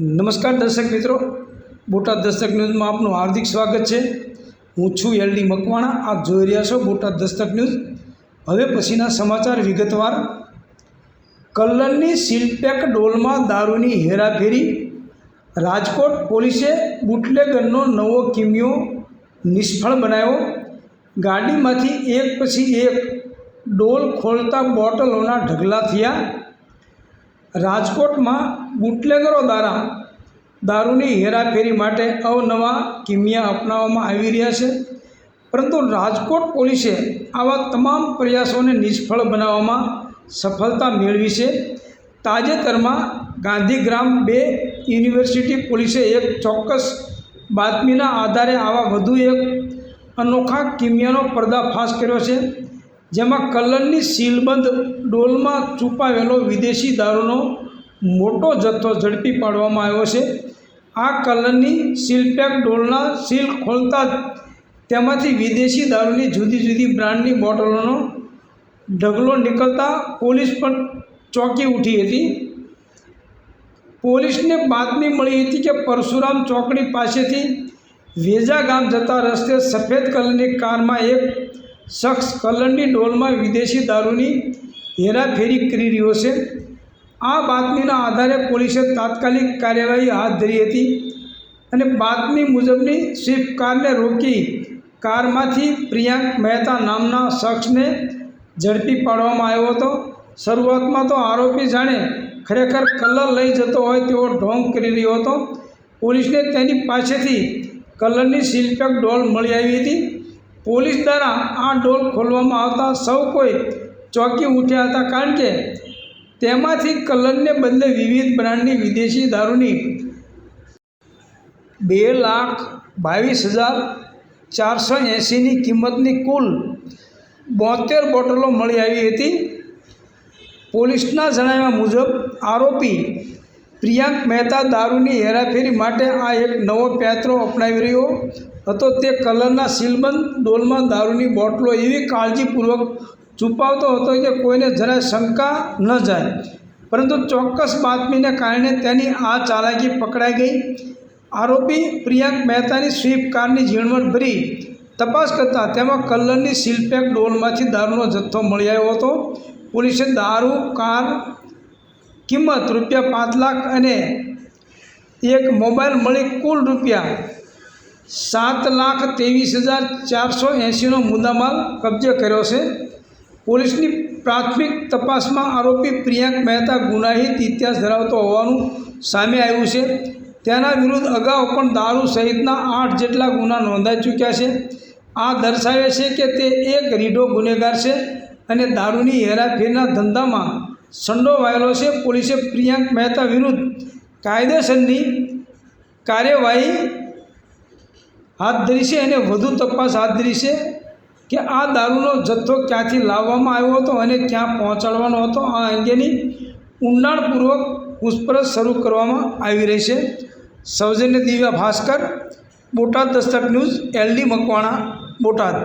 નમસ્કાર દર્શક મિત્રો. બોટાદ દસ્તક ન્યૂઝમાં આપનું હાર્દિક સ્વાગત છે. હું છું એલડી મકવાણા. આપ જોઈ રહ્યા છો બોટાદ દસ્તક ન્યૂઝ. હવે પછીના સમાચાર વિગતવાર. કલ્લરની સીલપેક ડોલમાં દારૂની હેરાફેરી. રાજકોટ પોલીસે બુટલેગનનો નવો કિમિયો નિષ્ફળ બનાવ્યો. ગાડીમાંથી એક પછી એક ડોલ ખોલતા બોટલોના ઢગલા થયા. રાજકોટમાં બુટલેગરો દ્વારા દારૂની હેરાફેરી માટે અવનવા કિમિયા અપનાવવામાં આવી રહ્યા છે. પરંતુ રાજકોટ પોલીસે આવા તમામ પ્રયાસોને નિષ્ફળ બનાવવામાં સફળતા મેળવી છે. તાજેતરમાં ગાંધીગ્રામ બે યુનિવર્સિટી પોલીસે એક ચોક્કસ બાતમીના આધારે આવા વધુ એક અનોખા કિમિયાનો પર્દાફાશ કર્યો છે. જેમાં કલરની સીલબંધ ડોલમાં છુપાવેલો વિદેશી દારૂનો મોટો જથ્થો ઝડપી પાડવામાં આવ્યો છે. આ કલરની સીલપેક ડોલના સીલ ખોલતા તેમાંથી વિદેશી દારૂની જુદી જુદી બ્રાન્ડની બોટલોનો ઢગલો નીકળતા પોલીસ પણ ચોંકી ઉઠી હતી. પોલીસને બાતમી મળી હતી કે પરશુરામ ચોકડી પાસેથી વેજા ગામ જતા રસ્તે સફેદ કલરની કારમાં એક શખ્સ કલરની ડોલમાં વિદેશી દારૂની હેરાફેરી કરી રહ્યો છે. આ બાતમીના આધારે પોલીસે તાત્કાલિક કાર્યવાહી હાથ ધરી હતી અને બાતમી મુજબની સ્વિફ્ટ કારને રોકી કારમાંથી પ્રિયાંક મહેતા નામના શખ્સને ઝડપી પાડવામાં આવ્યો હતો. શરૂઆતમાં તો આરોપી જાણે ખરેખર કલર લઈ જતો હોય તેવો ઢોંગ કરી રહ્યો હતો. પોલીસને તેની પાસેથી કલરની સીલપેક ડોલ મળી આવી હતી. પોલીસ દ્વારા આ ડોલ ખોલવામાં આવતા સૌ કોઈ ચોંકી ઉઠ્યા હતા કારણ કે તેમાંથી કલરને બદલે વિવિધ બ્રાન્ડની વિદેશી દારૂની બે લાખ બાવીસ હજાર ચારસો એંસીની કિંમતની કુલ બોતેર બોટલો મળી આવી હતી. પોલીસના જણાવ્યા મુજબ આરોપી પ્રિયાંક મહેતા દારૂની હેરાફેરી માટે આ એક નવો પેત્રો અપનાવી રહ્યો હતો. તે કલરના સીલબંધ ડોલમાં દારૂની બોટલો એવી કાળજીપૂર્વક છુપાવતો હતો કે કોઈને જરાય શંકા ન જાય. પરંતુ ચોક્કસ બાતમીને કારણે તેની આ ચાલાકી પકડાઈ ગઈ. આરોપી પ્રિયાંક મહેતાની સ્વિફ્ટ કારની ઝીણવટ ભરી તપાસ કરતાં તેમાં કલરની સીલપેક ડોલમાંથી દારૂનો જથ્થો મળી આવ્યો હતો. પોલીસે દારૂ, કાર કિંમત રૂપિયા પાંચ લાખ અને એક મોબાઈલ મળી કુલ રૂપિયા સાત લાખ ત્રેવીસ હજાર ચારસો એંશીનો મુદ્દામાલ કબજે કર્યો છે. પોલીસની પ્રાથમિક તપાસમાં આરોપી પ્રિયાંક મહેતા ગુનાહિત ઇતિહાસ ધરાવતો હોવાનું સામે આવ્યું છે. તેના વિરુદ્ધ અગાઉ પણ દારૂ સહિતના આઠ જેટલા ગુના નોંધાઈ ચૂક્યા છે. આ દર્શાવે છે કે તે એક રીઢો ગુનેગાર છે અને દારૂની હેરાફેરીના ધંધામાં સંડોવાયેલો છે. પોલીસે પ્રિયાંક મહેતા વિરુદ્ધ કાયદેસરની કાર્યવાહી હાથ ધરી છે અને વધુ તપાસ હાથ ધરી છે કે આ દારૂનો જથ્થો ક્યાંથી લાવવામાં આવ્યો હતો અને ક્યાં પહોંચાડવાનો હતો. આ અંગેની ઊંડાણપૂર્વક પૂછપરછ શરૂ કરવામાં આવી રહી છે. સૌજન્ય દિવ્યા ભાસ્કર, બોટાદ દસ્તક ન્યૂઝ, એલડી મકવાણા, બોટાદ.